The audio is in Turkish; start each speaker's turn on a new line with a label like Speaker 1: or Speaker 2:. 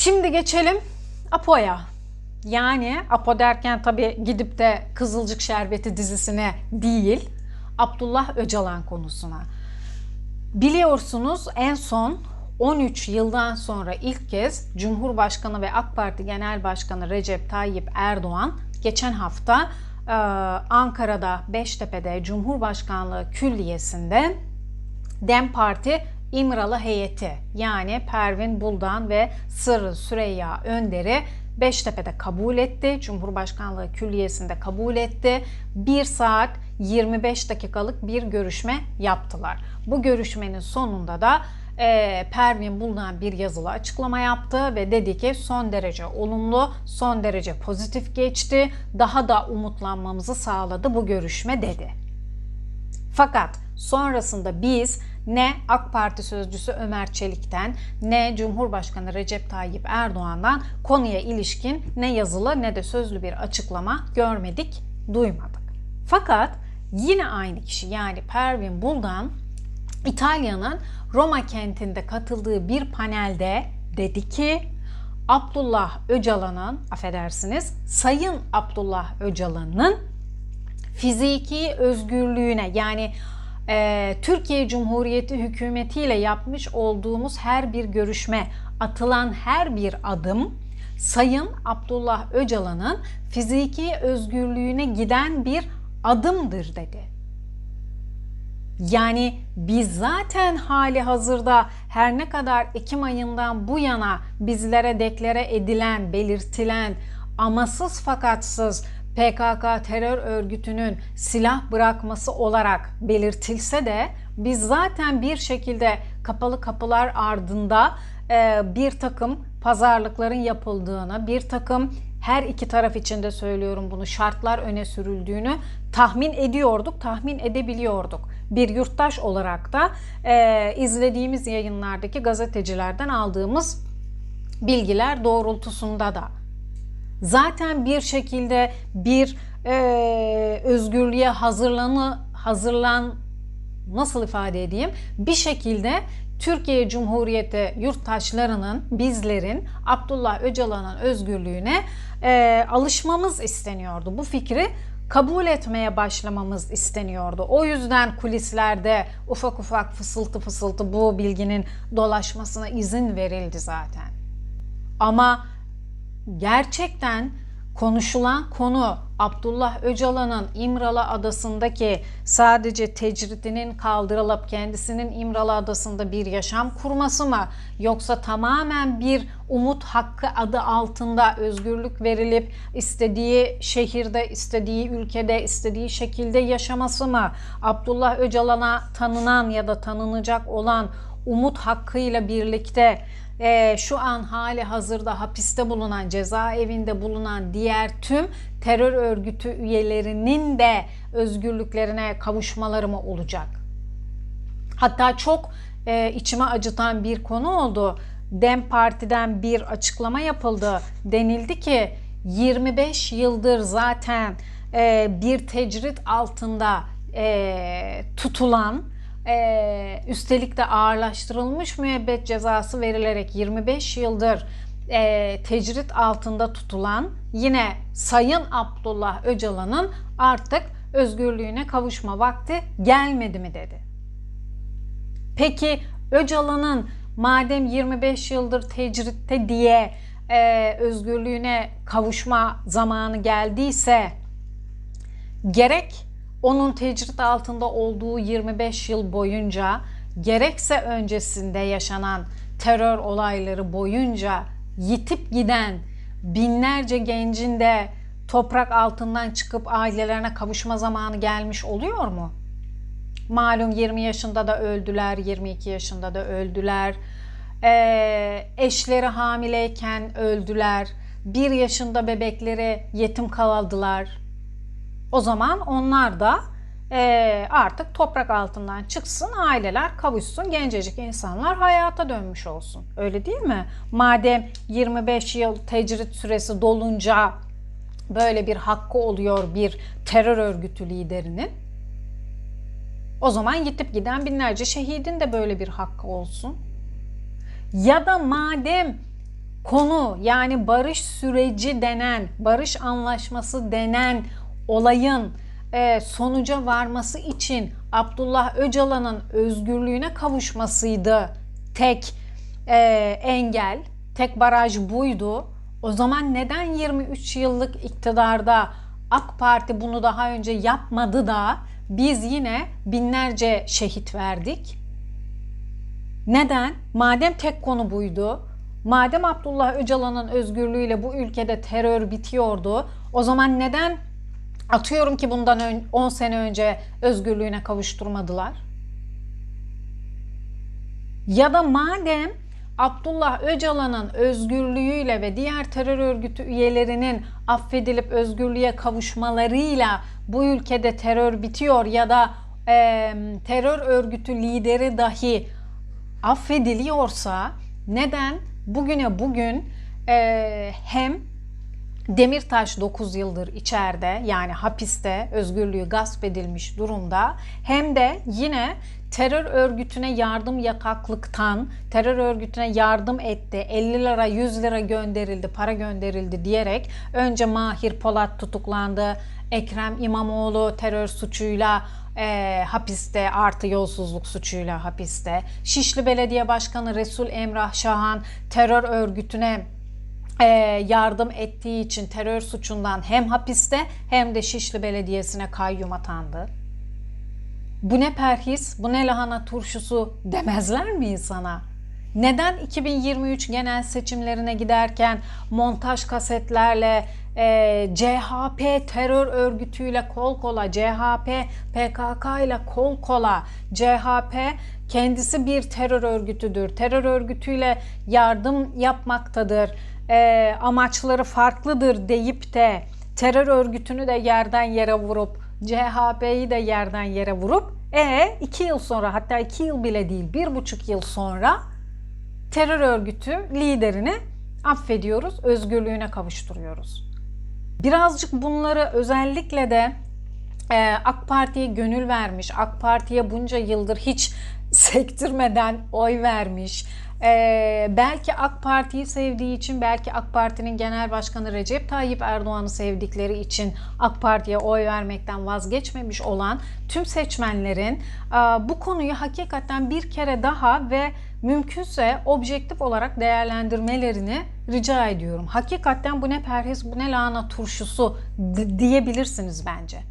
Speaker 1: Şimdi geçelim Apo'ya. Yani Apo derken tabii gidip de Kızılcık Şerbeti dizisine değil, Abdullah Öcalan konusuna. Biliyorsunuz en son 13 yıldan sonra ilk kez Cumhurbaşkanı ve AK Parti Genel Başkanı Recep Tayyip Erdoğan geçen hafta e, Ankara'da Beştepe'de Cumhurbaşkanlığı Külliyesi'nde Dem Parti İmralı heyeti yani Pervin Buldan ve Sırrı Süreyya Önder'i Beştepe'de kabul etti. Cumhurbaşkanlığı Külliyesi'nde kabul etti. 1 saat 25 dakikalık bir görüşme yaptılar. Bu görüşmenin sonunda da e, Pervin Buldan bir yazılı açıklama yaptı ve dedi ki son derece olumlu, son derece pozitif geçti. Daha da umutlanmamızı sağladı bu görüşme dedi. Fakat sonrasında biz ne AK Parti sözcüsü Ömer Çelik'ten ne Cumhurbaşkanı Recep Tayyip Erdoğan'dan konuya ilişkin ne yazılı ne de sözlü bir açıklama görmedik, duymadık. Fakat yine aynı kişi yani Pervin Buldan İtalya'nın Roma kentinde katıldığı bir panelde dedi ki Abdullah Öcalan'ın affedersiniz Sayın Abdullah Öcalan'ın fiziki özgürlüğüne yani e, Türkiye Cumhuriyeti hükümetiyle yapmış olduğumuz her bir görüşme, atılan her bir adım Sayın Abdullah Öcalan'ın fiziki özgürlüğüne giden bir adımdır dedi. Yani biz zaten hali hazırda her ne kadar Ekim ayından bu yana bizlere deklare edilen, belirtilen amasız fakatsız PKK terör örgütünün silah bırakması olarak belirtilse de biz zaten bir şekilde kapalı kapılar ardında e, bir takım pazarlıkların yapıldığını, bir takım her iki taraf için de söylüyorum bunu şartlar öne sürüldüğünü tahmin ediyorduk, tahmin edebiliyorduk. Bir yurttaş olarak da e, izlediğimiz yayınlardaki gazetecilerden aldığımız bilgiler doğrultusunda da zaten bir şekilde bir e, özgürlüğe hazırlanı hazırlan nasıl ifade edeyim bir şekilde Türkiye Cumhuriyeti yurttaşlarının bizlerin Abdullah Öcalan'ın özgürlüğüne e, alışmamız isteniyordu. Bu fikri kabul etmeye başlamamız isteniyordu. O yüzden kulislerde ufak ufak fısıltı fısıltı bu bilginin dolaşmasına izin verildi zaten. Ama gerçekten konuşulan konu Abdullah Öcalan'ın İmralı Adası'ndaki sadece tecridinin kaldırılıp kendisinin İmralı Adası'nda bir yaşam kurması mı yoksa tamamen bir umut hakkı adı altında özgürlük verilip istediği şehirde, istediği ülkede, istediği şekilde yaşaması mı? Abdullah Öcalan'a tanınan ya da tanınacak olan umut hakkıyla birlikte e, şu an hali hazırda hapiste bulunan, cezaevinde bulunan diğer tüm terör örgütü üyelerinin de özgürlüklerine kavuşmaları mı olacak? Hatta çok e, içime acıtan bir konu oldu. Dem Parti'den bir açıklama yapıldı. Denildi ki 25 yıldır zaten e, bir tecrit altında e, tutulan e, üstelik de ağırlaştırılmış müebbet cezası verilerek 25 yıldır e, tecrit altında tutulan yine Sayın Abdullah Öcalan'ın artık özgürlüğüne kavuşma vakti gelmedi mi dedi. Peki Öcalan'ın madem 25 yıldır tecritte diye e, özgürlüğüne kavuşma zamanı geldiyse gerek onun tecrit altında olduğu 25 yıl boyunca gerekse öncesinde yaşanan terör olayları boyunca yitip giden binlerce gencin de toprak altından çıkıp ailelerine kavuşma zamanı gelmiş oluyor mu? Malum 20 yaşında da öldüler, 22 yaşında da öldüler. Ee, eşleri hamileyken öldüler. 1 yaşında bebekleri yetim kaldılar. O zaman onlar da e, artık toprak altından çıksın, aileler kavuşsun, gencecik insanlar hayata dönmüş olsun. Öyle değil mi? Madem 25 yıl tecrit süresi dolunca böyle bir hakkı oluyor bir terör örgütü liderinin. O zaman yitip giden binlerce şehidin de böyle bir hakkı olsun. Ya da madem konu yani barış süreci denen, barış anlaşması denen olayın e, sonuca varması için Abdullah Öcalan'ın özgürlüğüne kavuşmasıydı tek e, engel, tek baraj buydu. O zaman neden 23 yıllık iktidarda AK Parti bunu daha önce yapmadı da biz yine binlerce şehit verdik? Neden? Madem tek konu buydu, madem Abdullah Öcalan'ın özgürlüğüyle bu ülkede terör bitiyordu, o zaman neden atıyorum ki bundan ön- 10 sene önce özgürlüğüne kavuşturmadılar? Ya da madem Abdullah Öcalan'ın özgürlüğüyle ve diğer terör örgütü üyelerinin affedilip özgürlüğe kavuşmalarıyla bu ülkede terör bitiyor ya da e, terör örgütü lideri dahi affediliyorsa neden bugüne bugün e, hem Demirtaş 9 yıldır içeride yani hapiste özgürlüğü gasp edilmiş durumda. Hem de yine terör örgütüne yardım yataklıktan terör örgütüne yardım etti 50 lira 100 lira gönderildi para gönderildi diyerek önce Mahir Polat tutuklandı. Ekrem İmamoğlu terör suçuyla e, hapiste artı yolsuzluk suçuyla hapiste. Şişli Belediye Başkanı Resul Emrah Şahan terör örgütüne yardım ettiği için terör suçundan hem hapiste hem de Şişli Belediyesi'ne kayyum atandı. Bu ne perhis, bu ne lahana turşusu demezler mi insana? Neden 2023 genel seçimlerine giderken montaj kasetlerle e, CHP terör örgütüyle kol kola, CHP PKK ile kol kola, CHP kendisi bir terör örgütüdür, terör örgütüyle yardım yapmaktadır, e, amaçları farklıdır deyip de terör örgütünü de yerden yere vurup CHP'yi de yerden yere vurup e iki yıl sonra hatta iki yıl bile değil bir buçuk yıl sonra terör örgütü liderini affediyoruz, özgürlüğüne kavuşturuyoruz. Birazcık bunları özellikle de e, AK Parti'ye gönül vermiş, AK Parti'ye bunca yıldır hiç sektirmeden oy vermiş, e, belki AK Parti'yi sevdiği için, belki AK Parti'nin genel başkanı Recep Tayyip Erdoğan'ı sevdikleri için AK Parti'ye oy vermekten vazgeçmemiş olan tüm seçmenlerin e, bu konuyu hakikaten bir kere daha ve mümkünse objektif olarak değerlendirmelerini rica ediyorum. Hakikaten bu ne perhiz, bu ne lahana turşusu diyebilirsiniz bence.